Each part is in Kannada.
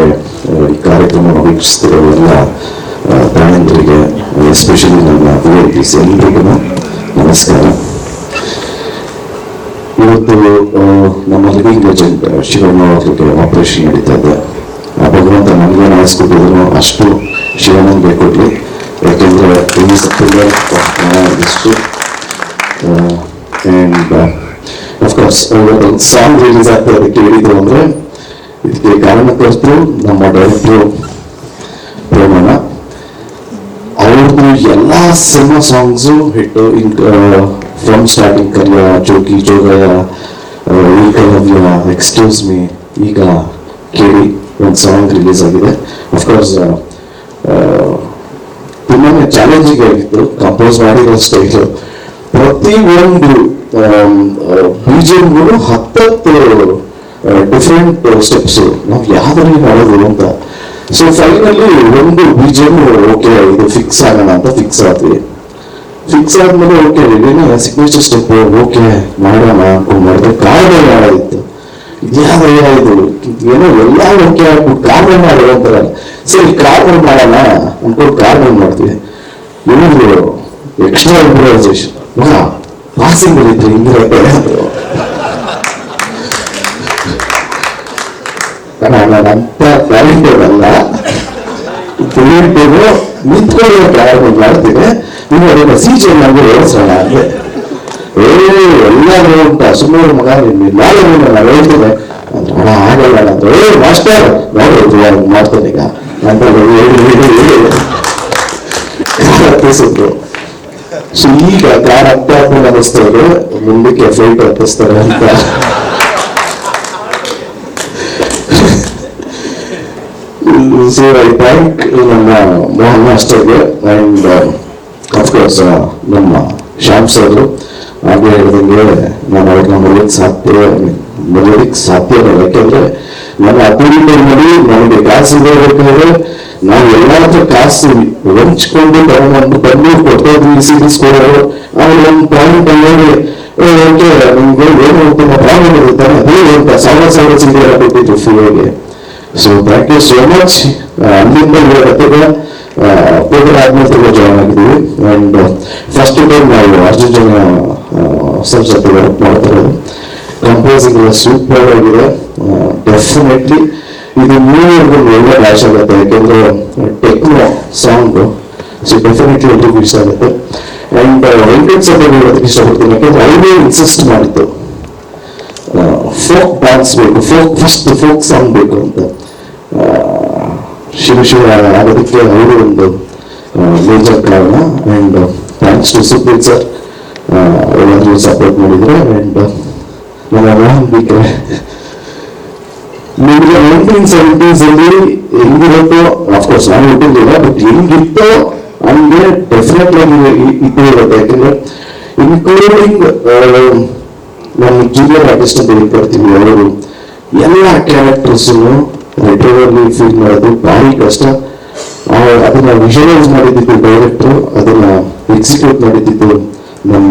ಆ, ಈ ಕಾರ್ಯಕ್ರಮವನ್ನು ವೀಕ್ಷಿಸ್ತಿರೋ ಎಲ್ಲ ಪ್ರಾಣಿಗಳಿಗೆ ಎಸ್ಪೆಷಲಿ ನನ್ನ ಪಿಸ್ ಎಲ್ರಿಗೂ ನಮಸ್ಕಾರ. ಇವತ್ತು ನಮ್ಮ ಲಿವಿಂಗ್ ಏಜೆಂಟ್ ಶಿವಣ್ಣ ಅವರಿಗೆ ಆಪರೇಷನ್ ನಡೀತಾ ಇದೆ. ಆ ಭಗವಂತ ನನಗೇನು ಆಯಿಸ್ಕೊಟ್ಟಿದ್ರು ಅಷ್ಟು ಶಿವಣ್ಣನಿಗೆ ಕೊಡಲಿ. ಯಾಕೆಂದ್ರೆ ಈ ಸೆಪ್ಟೆಂಬರ್ ಇಷ್ಟು ಆ್ಯಂಡ್ ಅಫ್ಕೋರ್ಸ್ ಸಾಂಗ್ ರಿಲೀಸ್ ಹೇಳಿದ್ರು ಅಂದ್ರೆ ಇದಕ್ಕೆ ಕಾರಣಕ್ಕೋಸ್ಕರ ನಮ್ಮ ಡೈರೆಕ್ಟರ್ ಪ್ರೇಮಣ್ಣ. ಅವ್ರದ್ದು ಎಲ್ಲ cinema songs hit from starting Kariya Jogi Jogayya Ekalavya excuse me ಈಗ ಕೇಳಿ ಒಂದು ಸಾಂಗ್ ರಿಲೀಸ್ ಆಗಿದೆ. ಅಫ್ಕೋರ್ಸ್ ತುಂಬಾ ಚಾಲೆಂಜಿಂಗ್ ಆಗಿತ್ತು ಕಂಪೋಸ್ ಮಾಡಿರೋ ಸ್ಟೈಲು ಪ್ರತಿ ಒಂದು ಬೀಜಗಳು ಹತ್ತತ್ತು ಡಿಫ್ರೆಂಟ್ ಸ್ಟೆಪ್ಸ್ ನಾವು ಯಾವ್ದ್ರಲ್ಲಿ ಮಾಡೋದು ಅಂತ ಸೊ ಫೈನಲಿ ಒಂದು ಬೀಜಮ್ ಓಕೆ ಇದು ಫಿಕ್ಸ್ ಆಗೋಣ ಅಂತ ಫಿಕ್ಸ್ ಆದ್ವಿ. ಫಿಕ್ಸ್ ಆದ್ಮೇಲೆ ಓಕೆ ಇದೇನೋ ಸಿಗ್ನೇಚರ್ ಸ್ಟೆಪ್ ಓಕೆ ಮಾಡೋಣ ಅನ್ಕೊಂಡು ಮಾಡಿದ್ರೆ ಕಾರಣ ಇತ್ತು ಇದ್ಯಾವ್ದಯ್ಯ ಇದು ಏನೋ ಎಲ್ಲ ಓಕೆ ಆಗ್ಬಿಟ್ಟು ಕಾರಣ ಮಾಡೋ ಅಂತಾರಲ್ಲ. ಸರಿ, ಕಾರಣ ಮಾಡೋಣ ಅನ್ಕೊಂಡು ಕಾರಣ ಮಾಡ್ತೀವಿ ಏನಿದ್ರು ಎಕ್ಸ್ಟ್ರಾ ಇಂಪ್ರೂವೈಸೇಷನ್ ವಾ ಪಾಸಿಂಗ್ ಬರೀತ್ರಿ ಹಿಂಗಿರತ್ತೆ ಅಂದ್ರು ನಾನು ಅಂತ ಟ್ಯಾಲೆಂಟೆಡ್ ಅಲ್ಲ ತಿಳಿಯಿಟ್ಟು ನಿಂತ್ಕೊಳ್ಳೋ ಪ್ರಾರಂಭ ಮಾಡ್ತೀನಿ ನೀವು ಎಲ್ಲರೂ ಸುಮ್ಮನೆ ಮಗ ನಾನು ಹೇಳ್ತೀನಿ. ಆಗಲ್ಲ ಮಾಸ್ಟರ್. ನೋಡಿ ಮಾಡ್ತೇನೆ ಈಗ. ಅಂತ ಹತ್ತಿಸಿದ್ರು ಸೊ ಈಗ ಅನ್ನಿಸ್ತವ್ರು ಮುಂದಕ್ಕೆ ಫೈಟ್ ಹತ್ತಿಸ್ತಾರೆ ಅಂತ. ಸೊ ಐ ಥ್ಯಾಂಕ್ ನಮ್ಮ ಮೋಹನ್ ಮಾಸ್ಟರ್ಗೆ ಆ್ಯಂಡ್ ಅಫ್ಕೋರ್ಸ್ ನಮ್ಮ ಶ್ಯಾಮ್ ಸರ್ ಹಾಗೆ ಹೇಳಿದಂಗೆ ನಾನು ಅವ್ರನ್ನ ಮರೆಯೋಕ್ಕೆ ಸಾಧ್ಯ ಮರೆಯೋದಕ್ಕೆ ಸಾಧ್ಯ ಇಲ್ಲ ಯಾಕೆಂದ್ರೆ ನನ್ನ ಅಪೂರ್ಣದಲ್ಲಿ ನನಗೆ ಕಾಸು ಬೇಕಾದ್ರೆ ನಾವು ಎಲ್ಲಾದ್ರೂ ಕಾಸು ಹಂಚ್ಕೊಂಡು ತಗೊಂಡು ಬಂದು ಕೊಡ್ತಾ ಇದ್ವಿ ಆಮೇಲೆ ಒಂದು ಪಾಯಿಂಟ್ ಅಲ್ಲಿ ನಿಮ್ಗೆ ಏನು ತುಂಬ ಪ್ರಾಬ್ಲಮ್ ಇರುತ್ತೆ ಅದೇ ಅಂತ ಸಾವಿರ ಸಾವಿರ ಫ್ರೀಯಾಗಿ so thank you so much ಅಲ್ಲಿಂದ ಇವಾಗ ಪೇಪರ್ ಆದ್ಮೇಲೆ ತುಂಬ ಜಾಯ್ನ್ ಆಗಿದ್ದೀವಿ. ಅಂಡ್ ಫಸ್ಟ್ ಟೈಮ್ ನಾವು ಅರ್ಜುನ್ ಜನ ಸರ್ ಜೊತೆ ವರ್ಕ್ ಮಾಡ್ತಾ ಇರೋದು ಕಂಪೋಸಿಂಗ್ ಎಲ್ಲ ಸೂಪರ್ ಆಗಿದೆ. ಡೆಫಿನೆಟ್ಲಿ ಇದು ಮೂವರೆಗೂ ಒಳ್ಳೆ ಮ್ಯಾಚ್ ಆಗುತ್ತೆ. ಯಾಕೆಂದ್ರೆ ಟೆಕ್ನೋ ಸಾಂಗ್ ಸೊ ಡೆಫಿನೆಟ್ಲಿ ಎಲ್ರಿಗೂ ಇಷ್ಟ ಆಗುತ್ತೆ. ಅಂಡ್ ವೆಂಕಟೇಶ್ ಸರ್ ಹೇಳೋದಕ್ಕೆ ಇಷ್ಟಪಡ್ತೀನಿ ಯಾಕೆಂದ್ರೆ ಅವರೇ ಇನ್ಸಿಸ್ಟ್ ಮಾಡಿತ್ತು ಫೋಕ್ ಡ್ಯಾನ್ಸ್ ಬೇಕು ಫೋಕ್ ಫಸ್ಟ್ ಫೋಕ್ ಸಾಂಗ್ ಬೇಕು ಅಂತ. ಶಿವ ಆಗೋದಕ್ಕೆ ಅವರು ಒಂದು ಮೇಜರ್ ಕಾರಣ. And thanks to Supreeth sir ಎಲ್ಲರೂ ಸಪೋರ್ಟ್ ಮಾಡಿದ್ರು. ಆ್ಯಂಡ್ ನನ್ನ ಮೋಹನ್ ಬಿಕ್ರೆ ನಿಮಗೆ ನೈನ್ಟೀನ್ ಸೆವೆಂಟೀಸಲ್ಲಿ ಹೆಂಗಿರುತ್ತೋ ಅಫ್ಕೋರ್ಸ್ ನಾನು ಹುಟ್ಟಿದ್ದಿಲ್ಲ ಬಟ್ ಹೆಂಗಿತ್ತೋ ಹಂಗೆ ಡೆಫಿನೆಟ್ ಆಗಿ ಇದ್ದು ಯಾಕಂದ್ರೆ ಇನ್ಕ್ಲೂಡಿಂಗ್ ನಮ್ಮ ಜೂನಿಯರ್ ಆರ್ಟಿಸ್ಟ್ ಅಂತ ಏನ್ ಅವರು, ಎಲ್ಲ ಕ್ಯಾರೆಕ್ಟರ್ಸ್ ರೆಟ್ರೋವಲ್ಲಿ ಫೀಲ್ ಮಾಡೋದು ಭಾರಿ ಕಷ್ಟ. ಅದನ್ನ ವಿಜುವಲೈಸ್ ಮಾಡಿದ್ದು ಡೈರೆಕ್ಟರ್ ಅದನ್ನ ಎಕ್ಸಿಕ್ಯೂಟ್ ಮಾಡಿದ್ದು ನಮ್ಮ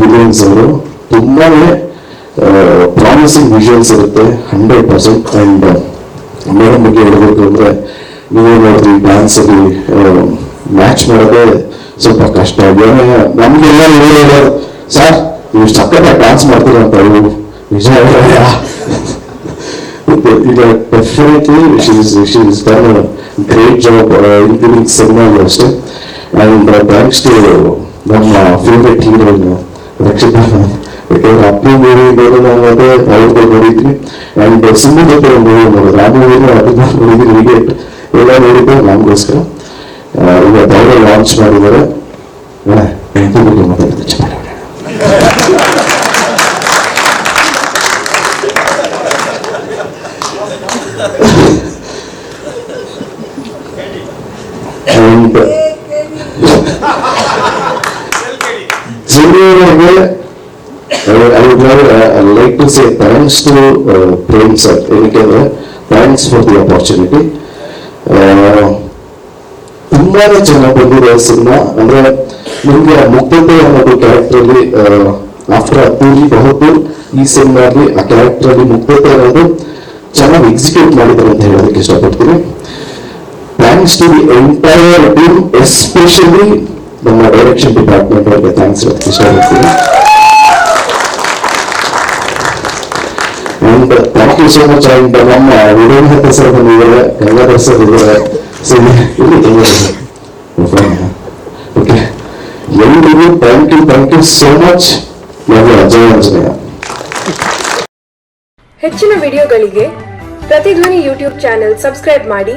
ವಿಲಿಯನ್ಸ್ ಅವರು ತುಂಬಾನೇ ಪ್ರಾಮಿಸಿಂಗ್ ವಿಜುವಲ್ಸ್ ಇರುತ್ತೆ ಹಂಡ್ರೆಡ್ ಪರ್ಸೆಂಟ್ ಅಂಡ್ ಮೇಡಮ್ ಬಗ್ಗೆ ಹೇಳಬೇಕು ಅಂದ್ರೆ, ನೀವೇ ನೋಡಿದ್ರಿ ಡ್ಯಾನ್ಸ್ ಅಲ್ಲಿ ಮ್ಯಾಚ್ ಮಾಡೋದೇ ಸ್ವಲ್ಪ ಕಷ್ಟ. ನಮ್ಗೆಲ್ಲ ಹೇಳೋದು ಸರ್, ನೀವು ಸಕ್ಕತ್ತ ಡ್ಯಾನ್ಸ್ ಮಾಡ್ತೀರ ಅಂತ ಹೇಳಿ ನಿಜ ಹೇಳೋದಾ? ಈಗ definitely she's she's done great job including ಸಿನಿಮಾಗೂ ಅಷ್ಟೇ ಆ್ಯಂಡ್ ಥ್ಯಾಂಕ್ಸ್ ಟು ನಮ್ಮ ಫೇವ್ರೆಟ್ ಹೀರೋಯಿನ್ ರಕ್ಷಿತಾ ಯಾಕಂದ್ರೆ ಅಪ್ಪು ಮೂವಿ ನೋಡೋಣ ಅನ್ನೋದೇ ಅವ್ರದ್ದು ನೋಡಿದ್ವಿ ಆ್ಯಂಡ್ ಸಿನಿಮಾ ಜೊತೆ ಒಂದು ಮೂವಿ ನೋಡಿದ್ರು ಆ ಮೂವಿನ ಅದನ್ನ ನೋಡಿದ್ವಿ ಹೀಗೆ ಎಲ್ಲ ನೋಡಿದ್ದು ನಮಗೋಸ್ಕರ ಆ, ಇವತ್ತು ಅವರೇ ಲಾಂಚ್ ಮಾಡಿದ್ದಾರೆ ಅಣ್ಣ, ಇದ್ರ And genuinely, I would, I would to uh, sir. thanks to uh, Prem ಏನಕ್ಕೆ thanks. Uh, ತುಂಬಾನೇ ಚೆನ್ನಾಗಿ ಬಂದಿದೆ ಸಿನಿಮಾ. ಅಂದ್ರೆ ನಿಮ್ಗೆ ಮುಕ್ತತೆ ಅನ್ನೋದು ಕ್ಯಾರೆಕ್ಟರ್ ಅಲ್ಲಿ ಆಫ್ಟರ್ ಪೂರಿ ಬಹುತು ಈ ಸಿನಿಮಾದಲ್ಲಿ ಆ ಕ್ಯಾರೆಕ್ಟರ್ ಅಲ್ಲಿ ಮುಗ್ಧತೆ ಅನ್ನೋದು ಚೆನ್ನಾಗಿ ಎಕ್ಸಿಕ್ಯೂಟ್ ಮಾಡಿದ್ದಾರೆ ಅಂತ ಹೇಳೋದಕ್ಕೆ ಇಷ್ಟಪಡ್ತೀನಿ. Thanks to the entire team especially ನಮ್ಮ ಡೈರೆಕ್ಷನ್ ಡಿಪಾರ್ಟ್ಮೆಂಟ್ ಅವರಿಗೆ ಥ್ಯಾಂಕ್ಸ್ ಹೇಳೋದಕ್ಕೆ ಇಷ್ಟಪಡ್ತೀನಿ and thank you so much and ನಮ್ಮ ವಿವೇಕ ಸರ್ ಬಂದಿದ್ದಾರೆ ಗಂಗಾಧರ್ ಸರ್ ಇದ್ದಾರೆ ಸೊ ಇಲ್ಲಿ ಗಂಗಾಧರ್ ಓಕೆ ಎಲ್ರಿಗೂ thank you thank you so much ನಾನು ಅಜಯ್ ಆಂಜನೇಯ ಹೆಚ್ಚಿನ ವಿಡಿಯೋಗಳಿಗೆ ಪ್ರತಿಧ್ವನಿ ಯೂಟ್ಯೂಬ್ ಚಾನೆಲ್ ಸಬ್ಸ್ಕ್ರೈಬ್ ಮಾಡಿ.